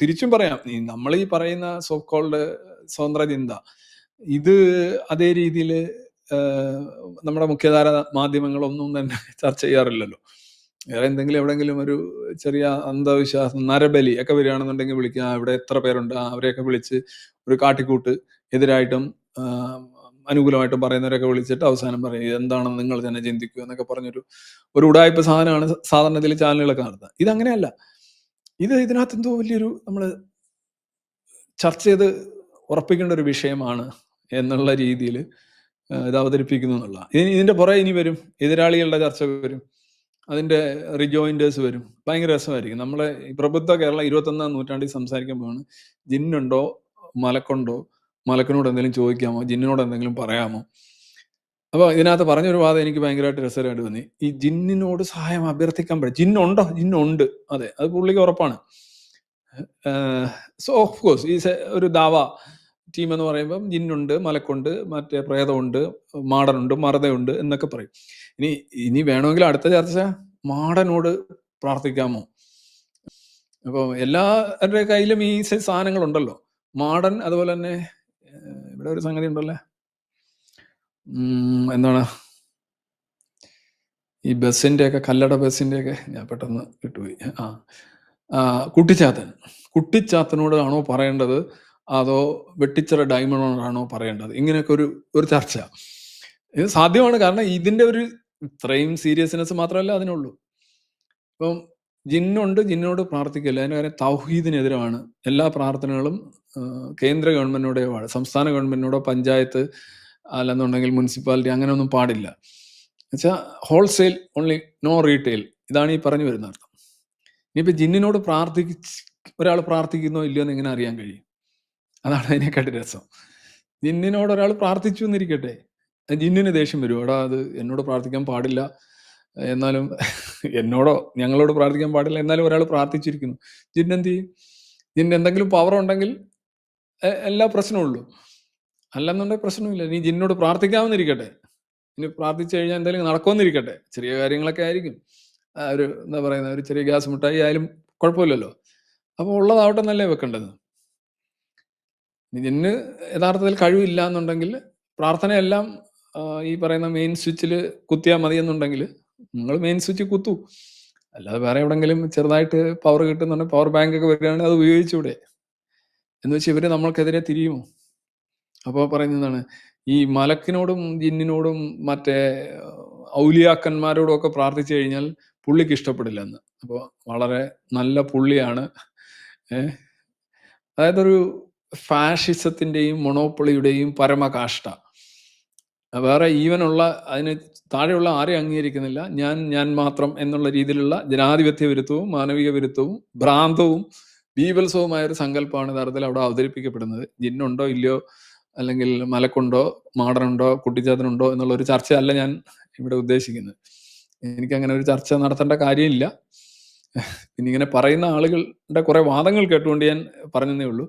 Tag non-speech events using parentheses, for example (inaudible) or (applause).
തിരിച്ചും പറയാം. നമ്മൾ ഈ പറയുന്ന സോ കോൾഡ് സ്വതന്ത്ര ചിന്ത ഇത് അതേ രീതിയിൽ നമ്മുടെ മുഖ്യധാര മാധ്യമങ്ങളൊന്നും തന്നെ (laughs) ചർച്ച ചെയ്യാറില്ലല്ലോ. വേറെ എന്തെങ്കിലും എവിടെങ്കിലും ഒരു ചെറിയ അന്ധവിശ്വാസം നരബലി ഒക്കെ വരികയാണെന്നുണ്ടെങ്കിൽ വിളിക്കുക. ഇവിടെ എത്ര പേരുണ്ട്? അവരെയൊക്കെ വിളിച്ച് ഒരു കാട്ടിക്കൂട്ട് എതിരായിട്ടും അനുകൂലമായിട്ടും പറയുന്നവരൊക്കെ വിളിച്ചിട്ട് അവസാനം പറയും "ഇത് എന്താണെന്ന് നിങ്ങൾ തന്നെ ചിന്തിക്കൂ എന്നൊക്കെ പറഞ്ഞൊരു ഒരു ഉടായ്പ സാധനമാണ് സാധാരണ ഇതിൽ ചാനലുകളൊക്കെ നടത്തുന്നത്. ഇതങ്ങനെയല്ല. ഇത് ഇതിനകത്ത് എന്തോ വലിയൊരു നമ്മൾ ചർച്ച ചെയ്ത് ഉറപ്പിക്കേണ്ട ഒരു വിഷയമാണ് എന്നുള്ള രീതിയിൽ ഇത് അവതരിപ്പിക്കുന്നു എന്നുള്ള. ഇതിന്റെ പുറകെ ഇനി വരും എതിരാളികളുടെ ചർച്ച വരും അതിന്റെ റിജോയിന്റേഴ്സ് വരും. ഭയങ്കര രസമായിരിക്കും. നമ്മളെ പ്രബുദ്ധ കേരളം ഇരുപത്തൊന്നാം നൂറ്റാണ്ടിൽ സംസാരിക്കുമ്പോഴാണ് ജിന്നുണ്ടോ? മലക്കുണ്ടോ? മലക്കിനോട് എന്തെങ്കിലും ചോദിക്കാമോ? ജിന്നിനോട് എന്തെങ്കിലും പറയാമോ? അപ്പൊ ഇതിനകത്ത് പറഞ്ഞൊരു വാദം എനിക്ക് ഭയങ്കരമായിട്ട് രസകരമായിട്ട് തോന്നി. ഈ ജിന്നിനോട് സഹായം അഭ്യർത്ഥിക്കാൻ പറ്റും ജിന്നുണ്ടോ? ജിന്നുണ്ട്. അതെ അത് പുള്ളിക്ക് ഉറപ്പാണ്. സോ ഓഫ് കോഴ്സ് ഈ ഒരു ദാവ ടീം എന്ന് പറയുമ്പം ജിന്നുണ്ട് മലക്കുണ്ട് മറ്റേ പ്രേതമുണ്ട് മാടനുണ്ട് മറതയുണ്ട് എന്നൊക്കെ പറയും. ഇനി ഇനി വേണമെങ്കിൽ അടുത്ത ചർച്ച മാടനോട് പ്രാർത്ഥിക്കാമോ? അപ്പോൾ എല്ലാവരുടെ കയ്യിലും ഈ സാധനങ്ങളുണ്ടല്ലോ. മാടൻ അതുപോലെ തന്നെ ഇവിടെ ഒരു സംഗതി ഉണ്ടല്ലേ? എന്താണ്? ഈ ബസ്സിന്റെ ഒക്കെ കല്ലട ബസ്സിന്റെ ഒക്കെ ഞാൻ പെട്ടെന്ന് വിട്ടുപോയി. ആ കുട്ടിച്ചാത്തൻ. കുട്ടിച്ചാത്തനോടാണോ പറയേണ്ടത്? അതോ വെട്ടിച്ചിറ ഡയമണ്ടാണോ പറയേണ്ടത്? ഇങ്ങനെയൊക്കെ ഒരു ഒരു ചർച്ച. ഇത് സാധ്യമാണ്. കാരണം ഇതിന്റെ ഒരു ഇത്രയും സീരിയസ്നെസ് മാത്രമല്ല അതിനുള്ളൂ. ഇപ്പം ജിന്നുണ്ട്. ജിന്നോട് പ്രാർത്ഥിക്കില്ല? അതിന് കാര്യം തൗഹീദിനെതിരാണ്. എല്ലാ പ്രാർത്ഥനകളും കേന്ദ്ര ഗവൺമെന്റിനോടോ സംസ്ഥാന ഗവൺമെന്റിനോടോ പഞ്ചായത്ത് അല്ലെന്നുണ്ടെങ്കിൽ മുനിസിപ്പാലിറ്റി അങ്ങനെയൊന്നും പാടില്ല. എന്നുവെച്ചാൽ ഹോൾസെയിൽ ഓൺലി നോ റീറ്റെയിൽ ഇതാണ് ഈ പറഞ്ഞു വരുന്ന അർത്ഥം. ഇനിയിപ്പോൾ ജിന്നിനോട് പ്രാർത്ഥിച്ച് ഒരാൾ പ്രാർത്ഥിക്കുന്നോ ഇല്ലയോ എന്ന് എങ്ങനെ അറിയാൻ കഴിയും? അതാണ് അതിനെക്കാട്ടി രസം. ജിന്നിനോട് ഒരാൾ പ്രാർത്ഥിച്ചു എന്നിരിക്കട്ടെ. ജിന്നിന് ദേഷ്യം വരും. എടാ അത് എന്നോട് പ്രാർത്ഥിക്കാൻ പാടില്ല. എന്നാലും എന്നോടോ ഞങ്ങളോട് പ്രാർത്ഥിക്കാൻ പാടില്ല. എന്നാലും ഒരാൾ പ്രാർത്ഥിച്ചിരിക്കുന്നു. ജിന്നെന്ത് ചെയ്യും? ജിന്ന് എന്തെങ്കിലും പവർ ഉണ്ടെങ്കിൽ എല്ലാ പ്രശ്നമുള്ളൂ അല്ലെന്നുണ്ടെങ്കിൽ പ്രശ്നമില്ല. നീ ജിന്നോട് പ്രാർത്ഥിക്കാമെന്നിരിക്കട്ടെ ഇനി പ്രാർത്ഥിച്ചു കഴിഞ്ഞാൽ എന്തെങ്കിലും നടക്കുമെന്നിരിക്കട്ടെ. ചെറിയ കാര്യങ്ങളൊക്കെ ആയിരിക്കും. ഒരു എന്താ പറയുന്ന ഒരു ചെറിയ ഗ്യാസ് മുട്ടായി ആയാലും കുഴപ്പമില്ലല്ലോ. അപ്പോൾ ഉള്ളതാവട്ടെ എന്നല്ലേ വെക്കേണ്ടത്? ഇതിന് യഥാർത്ഥത്തിൽ കഴിവില്ല എന്നുണ്ടെങ്കിൽ പ്രാർത്ഥനയെല്ലാം ഈ പറയുന്ന മെയിൻ സ്വിച്ചിൽ കുത്തിയാൽ മതി എന്നുണ്ടെങ്കിൽ നിങ്ങൾ മെയിൻ സ്വിച്ച് കുത്തു. അല്ലാതെ വേറെ എവിടെങ്കിലും ചെറുതായിട്ട് പവർ കിട്ടുന്നുണ്ടെങ്കിൽ പവർ ബാങ്ക് ഒക്കെ വരികയാണെങ്കിൽ അത് ഉപയോഗിച്ചൂടെ? എന്ന് വെച്ചാൽ ഇവർ നമ്മൾക്കെതിരെ തിരിയുമോ? അപ്പോൾ പറയുന്നതാണ് ഈ മലക്കിനോടും ജിന്നിനോടും മറ്റേ ഔലിയാക്കന്മാരോടും ഒക്കെ പ്രാർത്ഥിച്ചു കഴിഞ്ഞാൽ പുള്ളിക്ക് ഇഷ്ടപ്പെടില്ല എന്ന് അപ്പോൾ വളരെ നല്ല പുള്ളിയാണ്. അതായത് ഒരു ഫാഷിസത്തിന്റെയും മൊണോപ്പൊളിയുടെയും പരമകാഷ്ട. വേറെ ഈവനുള്ള അതിന് താഴെയുള്ള ആരെയും അംഗീകരിക്കുന്നില്ല. ഞാൻ ഞാൻ മാത്രം എന്നുള്ള രീതിയിലുള്ള ജനാധിപത്യ വിരുദ്ധവും മാനവിക വിരുദ്ധവും ഭ്രാന്തവും ബീബൽസവുമായ ഒരു സങ്കല്പമാണ് യഥാർത്ഥത്തിൽ അവിടെ അവതരിപ്പിക്കപ്പെടുന്നത്. ജിന്നുണ്ടോ ഇല്ലയോ അല്ലെങ്കിൽ മലക്കുണ്ടോ മാടനുണ്ടോ കുട്ടിച്ചാത്തനുണ്ടോ എന്നുള്ള ഒരു ചർച്ചയല്ല ഞാൻ ഇവിടെ ഉദ്ദേശിക്കുന്നത്. എനിക്ക് അങ്ങനെ ഒരു ചർച്ച നടത്തേണ്ട കാര്യമില്ല. പിന്നെ ഇങ്ങനെ പറയുന്ന ആളുകളുടെ കുറെ വാദങ്ങൾ കേട്ടുകൊണ്ട് ഞാൻ പറഞ്ഞതേ ഉള്ളൂ.